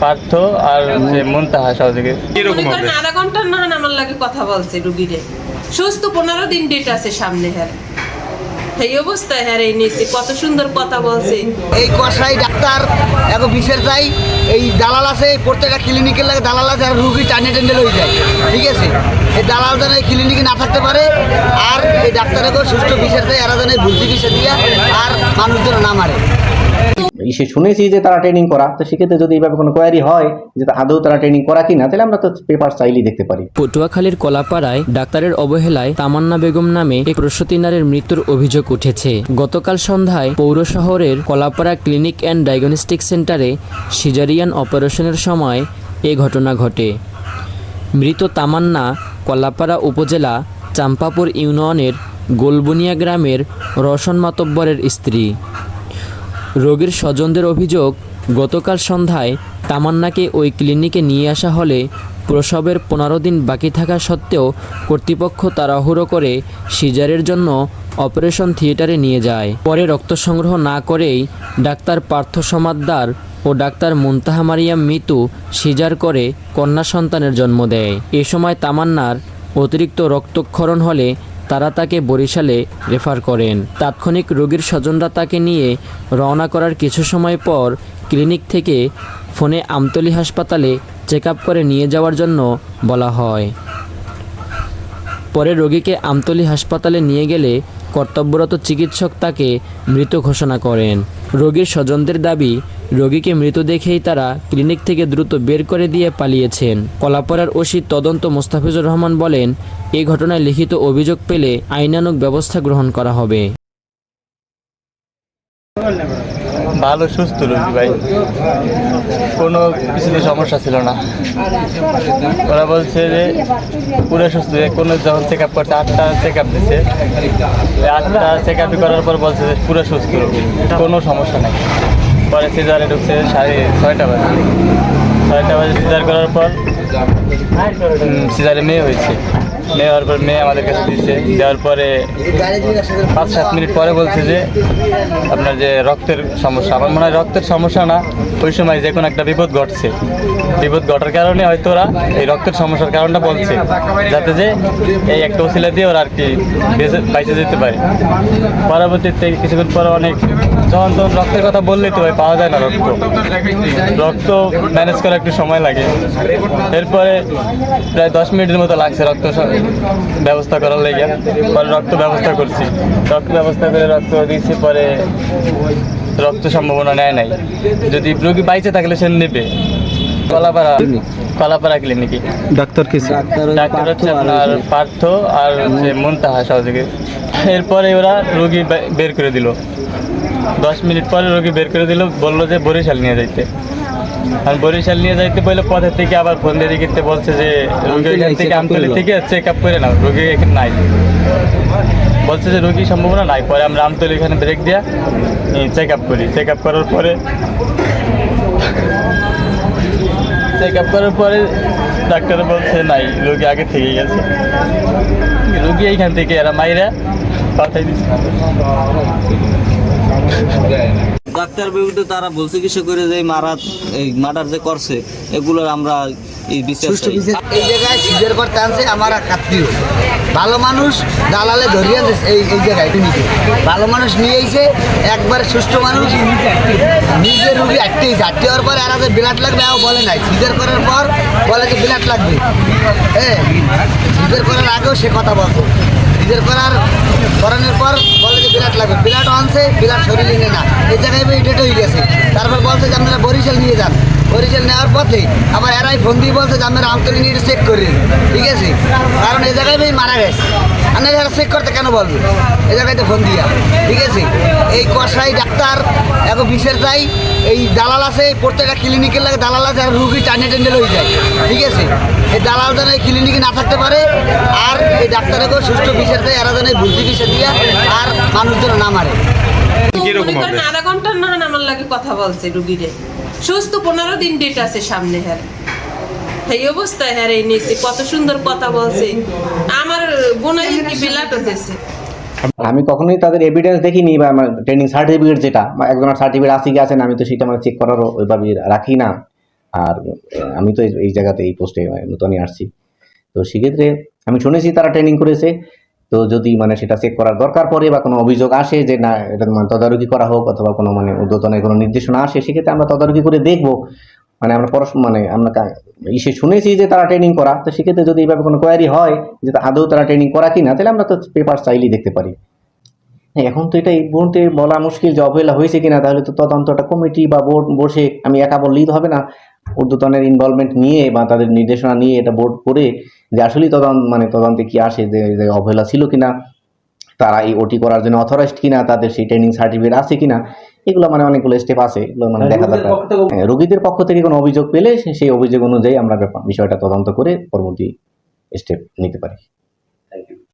পার্থ আর যে মুনতাহা সহযোগী। মনে করেন আধা ঘণ্টার না আমার লাগে কথা বলছে রুগীরে সুস্থ পনেরো দিন ডেট আছে সামনে হ্যাঁ। এই অবস্থায় হ্যাঁ এই নিয়েছে। কত সুন্দর কথা বলছে। এই কষাই ডাক্তার এখন বিশের চাই এই দালাল আছে প্রত্যেকটা ক্লিনিকের লাগে দালাল আছে আর রুগী টানে টেন্ডেল হয়ে যায়। ঠিক আছে? এই দালাল যেন এই ক্লিনিকে না থাকতে পারে আর এই ডাক্তারকেও সুস্থ বিশের চাই এরা যেন এই ভুল চিকিৎসা দিয়া আর মানুষ যেন না মারে। সে শুনেছি যে তারা ট্রেনিং করা, তো সেক্ষেত্রে যদি এইভাবে কোনো কোয়ারি হয় যে আদৌ তারা ট্রেনিং করা কিনা, তাহলে আমরা তো পেপার চাইলেই দেখতে পারি। পটুয়াখালীর কলাপাড়ায় ডাক্তারের অবহেলায় তামান্না বেগম নামে এক প্রসূতি নারীর মৃত্যুর অভিযোগ উঠেছে। গতকাল সন্ধ্যায় পৌর শহরের কলাপাড়া ক্লিনিক অ্যান্ড ডায়াগনস্টিক সেন্টারে সিজারিয়ান অপারেশনের সময় এ ঘটনা ঘটে। মৃত তামান্না কলাপাড়া উপজেলা চাম্পাপুর ইউনিয়নের গোলবুনিয়া গ্রামের রওশন মাতব্বরের স্ত্রী। রোগীর স্বজনদের অভিযোগ, গতকাল সন্ধ্যায় তামান্নাকে ওই ক্লিনিকে নিয়ে আসা হলে প্রসবের পনেরো দিন বাকি থাকা সত্ত্বেও কর্তৃপক্ষ তাড়াহুড়ো করে সিজারের জন্য অপারেশন থিয়েটারে নিয়ে যায়। পরে রক্ত সংগ্রহ না করেই ডাক্তার পার্থ সমাদ্দার ও ডাক্তার মুনতাহা মারিয়াম মিতু সিজার করে কন্যা সন্তানের জন্ম দেয়। এ সময় তামান্নার অতিরিক্ত রক্তক্ষরণ হলে তারা তাকে বরিশালে রেফার করেন। তাৎক্ষণিক রোগীর স্বজনরা তাকে নিয়ে রওনা করার কিছু সময় পর ক্লিনিক থেকে ফোনে আমতলি হাসপাতালে চেক করে নিয়ে যাওয়ার জন্য বলা হয়। পরে রোগীকে আমতলি হাসপাতালে নিয়ে গেলে কর্তব্যরত চিকিৎসক তাকে মৃত ঘোষণা করেন। রোগীর স্বজনদের দাবি, রোগীকে মৃত দেখেই তারা ক্লিনিক থেকে দ্রুত বের করে দিয়ে পালিয়েছেন। কলাপাড়ার ওসি তদন্ত মোস্তাফিজুর রহমান বলেন এই ঘটনায় লিখিত অভিযোগ পেলে আইনানুক ব্যবস্থা গ্রহণ করা হবে। ভালো, সুস্থ রোগী ভাই। কোনো কিছুতে সমস্যা ছিল না। ওরা বলছে যে, পুরো সুস্থ কোনো যখন চেক আপ করছে আটটা চেক আপ দিচ্ছে আটটা চেক আপ করার পর বলছে যে, পুরো সুস্থ রোগী। কোনো সমস্যা নেই। পরে সিজারে ঢুকছে সাড়ে ছয়টা বাজে। ছয়টা বাজে সিজার করার পর সিজারে মেয়ে হয়েছে। মেয়ে হওয়ার পর মেয়ে আমাদের কাছে দিচ্ছে দেওয়ার পরে পাঁচ, সাত মিনিট পরে বলছে যে, আপনার যে রক্তের সমস্যা, আমার মনে হয় রক্তের সমস্যা না, ওই সময় যে কোনো একটা বিপদ ঘটছে। বিপদ ঘটার কারণে হয়তো ওরা এই রক্তের সমস্যার কারণটা বলছে, যাতে যে এই একটা ওসিলা দিয়ে ওরা আর কি বেঁচে, বাইচে যেতে পারে। পরবর্তীতে কিছুক্ষণ পরে অনেক যখন তখন রক্তের কথা বললেই তো ভাই, পাওয়া যায় না রক্ত। রক্ত ম্যানেজ করা একটু সময় লাগে। এরপরে প্রায় দশ মিনিটের মতো লাগছে রক্ত ব্যবস্থা করার লেগে পরে রক্ত ব্যবস্থা করছি। রক্ত ব্যবস্থা করে রক্ত দিয়েছি পরে রক্ত সম্ভাবনা নেয় নাই। যদি রোগী বাইচে থাকলে সে নেবে। কলাপাড়া কলাপাড়া ক্লিনিকে ডাক্তার কে ডাক্তার হচ্ছে আপনার পার্থ আর হচ্ছে মুনতাহা সহযোগী। এরপরে ওরা রোগী বের করে দিল। দশ মিনিট পরে রোগী বের করে দিল বলল যে বরিশাল নিয়ে যাইতে। আর বরিশাল নিয়ে যাইতে বলে পথের থেকে আবার ফোন দিয়ে দিতে বলছে যে রোগী ওইখান থেকে আমতলি থেকে চেক আপ করে নাও রোগী এখানে নাই। বলছে যে রোগী সম্ভাবনা নাই পরে আমরা আমতলি এখানে ব্রেক দিয়া চেক আপ করি। চেক আপ করার পরে চেক আপ করার পরে ডাক্তার বলছে নাই রোগী আগে থেকে গেছে। রোগী এইখান থেকে এরা মাইরা পাঠাই দিচ্ছে ডাক্তার বিরুদ্ধে তারা ভুল চিকিৎসা করে যে মারা এই মার্ডার যে করছে এগুলোর আমরা এই বিচার এই জায়গায় সিজার করতে আনছে আমার এক আত্মীয় ভালো মানুষ দালালে ধরিয়ে আনছে এই এই জায়গায় ক্লিনিকে ভালো মানুষ নিয়ে এসে একবারে সুস্থ মানুষ। নিজের রুগী আটকেছে আটকে হওয়ার পর এরা যে ব্লাড লাগবে এও বলে নাই। সিজার করার পর বলে যে ব্লাড লাগবে। হ্যাঁ সিজার করার আগেও সে কথা বলতো সিজার করার করানোর পর বলে ব্লাড লাগবে ব্লাড আনছে ব্লাড শরীরে নেয় না। এই জায়গায় ডেট হয়ে গেছে তারপর বলছে যে আপনারা বরিশাল নিয়ে যান। বরিশাল নেওয়ার পথে আবার এরাই ফোন দিয়ে বলছে যে আপনারা আমতলি নিয়ে চেক করেন ঠিক আছে? কারণ এই জায়গায় ভাই মারা গেছে। আপনারা এরা চেক করতে কেন বলবে? এই জায়গায় ফোন দিয়া। ঠিক আছে? এই কষাই ডাক্তার এখন বিশের চাই এই দালাল আছে প্রত্যেকটা ক্লিনিকের লাগে দালাল আছে, আর রুগী টানে টেন্ডেল হয়ে যায়। ঠিক আছে? এই দালাল যেন এই ক্লিনিকে না থাকতে পারে বিশের চাই এরা যেন দিয়া আর মানুষ যেন না মারে। আধা ঘণ্টার না আমার লাগে কথা বলছে রুগীরে। সুস্থ পনেরো দিন ডেট আছে সামনে হ্যাঁ। এই অবস্থায় হ্যাঁ এই নিয়েছে কত সুন্দর কথা বলছে। আমার বোনের কি আমি কখনোই তাদের এভিডেন্স দেখিনি বা আমার ট্রেনিং সার্টিফিকেট যেটা একজনের সার্টিফিকেট আছে কি আছে না আমি তো সেটা আমার চেক করারও ওইভাবে রাখি না। আর আমি তো এই- এই জায়গাতে এই পোস্টে নতুনই আসছি। তো সেক্ষেত্রে আমি শুনেছি তারা ট্রেনিং করেছে। তো যদি মানে সেটা চেক করার দরকার পড়ে বা কোনো অভিযোগ আসে যে না এটা মানে তদারকি করা হোক অথবা কোনো মানে ঊর্ধ্বতনের কোনো নির্দেশনা আসে সেক্ষেত্রে আমরা তদারকি করে দেখব। মানে আমরা পড়াশোনা মানে আমরা ইসে শুনেছি যে তারা ট্রেনিং করা তো সেক্ষেত্রে যদি এইভাবে কোনো কোয়ারি হয় যে আদৌ তারা ট্রেনিং করা কি না তাহলে আমরা তো পেপার চাইলেই দেখতে পারি। হ্যাঁ, এখন তো এটা এই বলা মুশকিল যে অবহেলা হয়েছে কিনা তাহলে তো তদন্তটা কমিটি বা বোর্ড বসে আমি একা বললেই তো হবে না। ঊর্ধ্বতনের ইনভলভমেন্ট নিয়ে বা তাদের নির্দেশনা নিয়ে এটা বোর্ড করে যে আসলেই তদন্ত মানে তদন্তে কি আসে যে অবহেলা ছিল কিনা তারা এই ওটি করার জন্য অথরাইজড কিনা তাদের সেই ট্রেনিং সার্টিফিকেট আছে কিনা এগুলো মানে অনেকগুলো স্টেপ আছে এগুলো মানে দেখা দরকার। হ্যাঁ, রোগীদের পক্ষ থেকে কোনো অভিযোগ পেলে সেই অভিযোগ অনুযায়ী আমরা বিষয়টা তদন্ত করে পরবর্তী স্টেপ নিতে পারি।